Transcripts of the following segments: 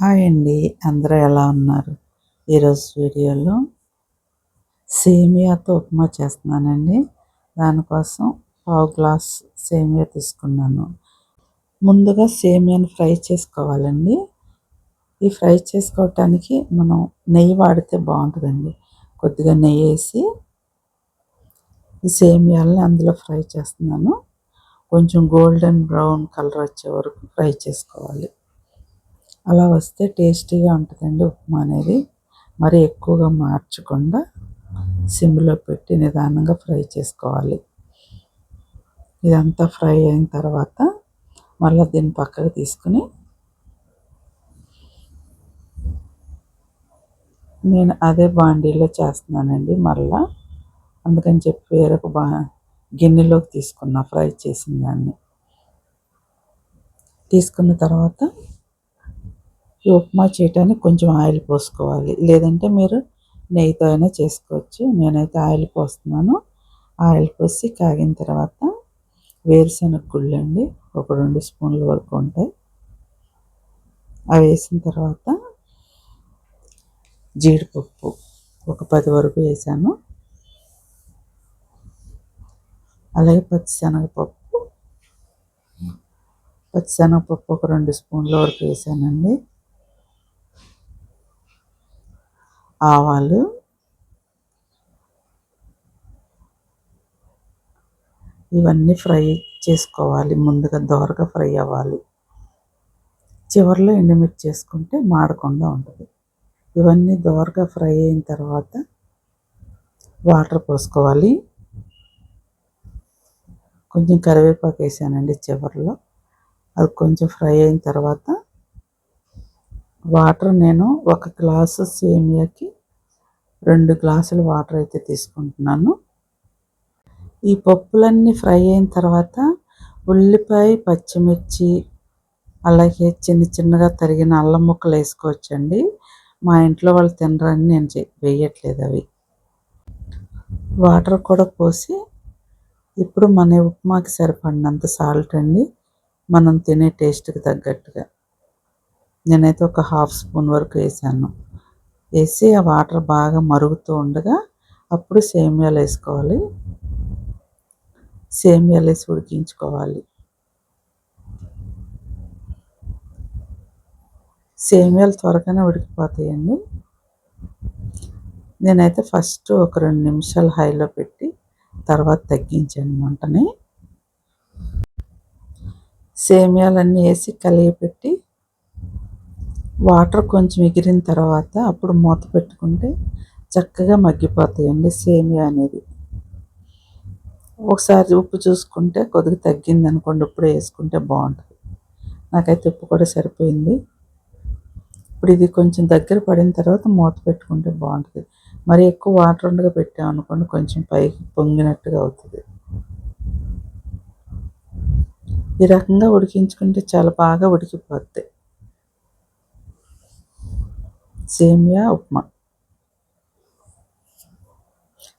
Hi అండి. అందరూ ఎలా ఉన్నారు? ఈరోజు వీడియోలో సేమియాతో ఉప్మా చేస్తున్నానండి. దానికోసం పావు గ్లాస్ సేమియా తీసుకున్నాను. ముందుగా సేమియాను ఫ్రై చేసుకోవాలండి. ఈ ఫ్రై చేసుకోవటానికి మనం నెయ్యి వాడితే బాగుంటుందండి. కొద్దిగా నెయ్యి వేసి ఈ సేమియాలని అందులో ఫ్రై చేస్తున్నాను. కొంచెం గోల్డెన్ బ్రౌన్ కలర్ వచ్చే వరకు ఫ్రై చేసుకోవాలి. అలా వస్తే టేస్టీగా ఉంటుందండి ఉప్మా అనేది. మరి ఎక్కువగా మార్చకుండా సిమ్లో పెట్టి నిదానంగా ఫ్రై చేసుకోవాలి. ఇదంతా ఫ్రై అయిన తర్వాత మళ్ళీ దీన్ని పక్కకు తీసుకుని నేను అదే బాండీలో చేస్తున్నానండి మళ్ళా. అందుకని చెప్పి వేరొక బా గిన్నెలోకి తీసుకున్నా ఫ్రై చేసిన దాన్ని. తీసుకున్న తర్వాత ఈ ఉప్మా చేయటానికి కొంచెం ఆయిల్ పోసుకోవాలి. లేదంటే మీరు నెయ్యితో అయినా చేసుకోవచ్చు. నేనైతే ఆయిల్ పోస్తున్నాను. ఆయిల్ పోసి కాగిన తర్వాత వేరుశనగ గుళ్ళు అండి ఒక రెండు స్పూన్ల వరకు ఉంటాయి. అవి వేసిన తర్వాత జీడిపప్పు ఒక పది వరకు వేసాను. అలాగే పచ్చిశనగపప్పు. పచ్చిశనగపప్పు ఒక రెండు స్పూన్ల వరకు వేసానండి. ఆవాలు ఇవన్నీ ఫ్రై చేసుకోవాలి. ముందుగా దోరగా ఫ్రై అవ్వాలి. చివరిలో ఎండుమిర్చి చేసుకుంటే మాడకుండా ఉంటుంది. ఇవన్నీ దోరగా ఫ్రై అయిన తర్వాత వాటర్ పోసుకోవాలి. కొంచెం కరివేపాకు వేసానండి చివరిలో. అది కొంచెం ఫ్రై అయిన తర్వాత వాటర్ నేను ఒక గ్లాసు సేమియాకి రెండు గ్లాసులు వాటర్ అయితే తీసుకుంటున్నాను. ఈ పప్పులన్నీ ఫ్రై అయిన తర్వాత ఉల్లిపాయ పచ్చిమిర్చి అలాగే చిన్న చిన్నగా తరిగిన అల్లం ముక్కలు వేసుకోవచ్చండి. మా ఇంట్లో వాళ్ళు తినరని నేను వేయట్లేదు అవి. వాటర్ కూడా పోసి ఇప్పుడు మన ఉప్మాకి సరిపడినంత సాల్ట్ అండి. మనం తినే టేస్ట్కి తగ్గట్టుగా. నేనైతే ఒక హాఫ్ స్పూన్ వరకు వేసాను. వేసి ఆ వాటర్ బాగా మరుగుతూ ఉండగా అప్పుడు సేమియాలు వేసుకోవాలి. సేమియాలు వేసి ఉడికించుకోవాలి. సేమియాలు త్వరగానే ఉడికిపోతాయండి. నేనైతే ఫస్ట్ ఒక రెండు నిమిషాలు హైలో పెట్టి తర్వాత తగ్గించాను మంటని. సేమియాలన్నీ వేసి కలిగి పెట్టి వాటర్ కొంచెం ఎగిరిన తర్వాత అప్పుడు మూత పెట్టుకుంటే చక్కగా మగ్గిపోతాయండి సేమియా అనేది. ఒకసారి ఉప్పు చూసుకుంటే కొద్దిగా తగ్గింది అనుకోండి ఇప్పుడు వేసుకుంటే బాగుంటుంది. నాకైతే ఉప్పు కూడా సరిపోయింది. ఇప్పుడు ఇది కొంచెం దగ్గర పడిన తర్వాత మూత పెట్టుకుంటే బాగుంటుంది. మరి ఎక్కువ వాటర్ ఉండగా పెట్టామనుకోండి కొంచెం పైకి పొంగినట్టుగా అవుతుంది. ఈ రకంగా ఉడికించుకుంటే చాలా బాగా ఉడికిపోతాయి సేమియా ఉప్మా.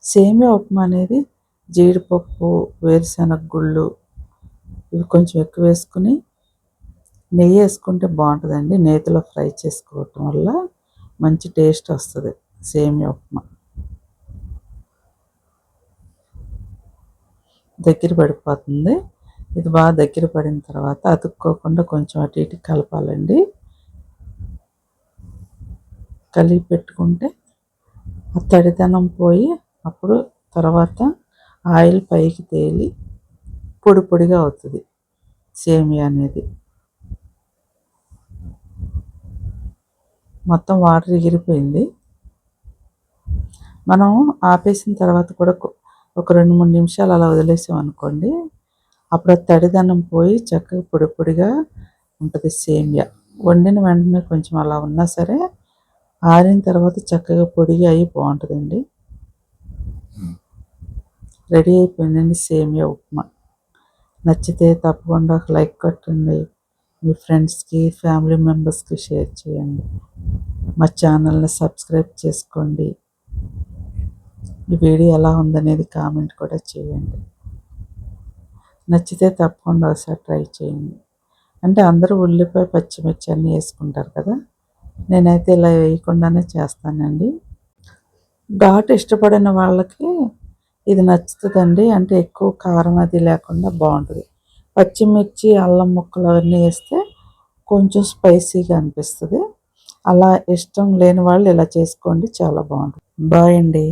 సేమియా ఉప్మా అనేది జీడిపప్పు వేరుశనగ గుళ్ళు ఇవి కొంచెం ఎక్కువ వేసుకుని నెయ్యి వేసుకుంటే బాగుంటుందండి. నేతిలో ఫ్రై చేసుకోవటం వల్ల మంచి టేస్ట్ వస్తుంది సేమియా ఉప్మా. దగ్గర పడిపోతుంది. ఇది బాగా దగ్గర పడిన తర్వాత అతుక్కోకుండా కొంచెం అటు ఇటు కలపాలండి. కలిపి పెట్టుకుంటే ఆ తడిదనం పోయి అప్పుడు తర్వాత ఆయిల్ పైకి తేలి పొడి పొడిగా అవుతుంది సేమియా అనేది. మొత్తం వాటర్ ఎగిరిపోయింది మనం ఆపేసిన తర్వాత కూడా ఒక రెండు మూడు నిమిషాలు అలా వదిలేసాం అనుకోండి అప్పుడు తడిదనం పోయి చక్కగా పొడి పొడిగా ఉంటుంది సేమియా. వండిన వెంటనే కొంచెం అలా ఉన్నా సరే ఆరిన తర్వాత చక్కగా పొడిగా అయ్యి బాగుంటుందండి. రెడీ అయిపోయిందండి సేమియా ఉప్మా. నచ్చితే తప్పకుండా ఒక లైక్ కొట్టండి. మీ ఫ్రెండ్స్కి ఫ్యామిలీ మెంబర్స్కి షేర్ చేయండి. మా ఛానల్ని సబ్స్క్రైబ్ చేసుకోండి. ఈ వీడియో ఎలా ఉందనేది కామెంట్ కూడా చేయండి. నచ్చితే తప్పకుండా ఒకసారి ట్రై చేయండి. అంటే అందరూ ఉల్లిపాయ పచ్చిమిర్చి అన్నీ వేసుకుంటారు కదా? నేనైతే ఇలా వేయకుండానే చేస్తానండి. ఘాటు ఇష్టపడిన వాళ్ళకి ఇది నచ్చుతుందండి. అంటే ఎక్కువ కారం అది లేకుండా బాగుంటుంది. పచ్చిమిర్చి అల్లం ముక్కలు అవన్నీ వేస్తే కొంచెం స్పైసీగా అనిపిస్తుంది. అలా ఇష్టం లేని వాళ్ళు ఇలా చేసుకోండి చాలా బాగుంటుంది. బాయ్ అండి.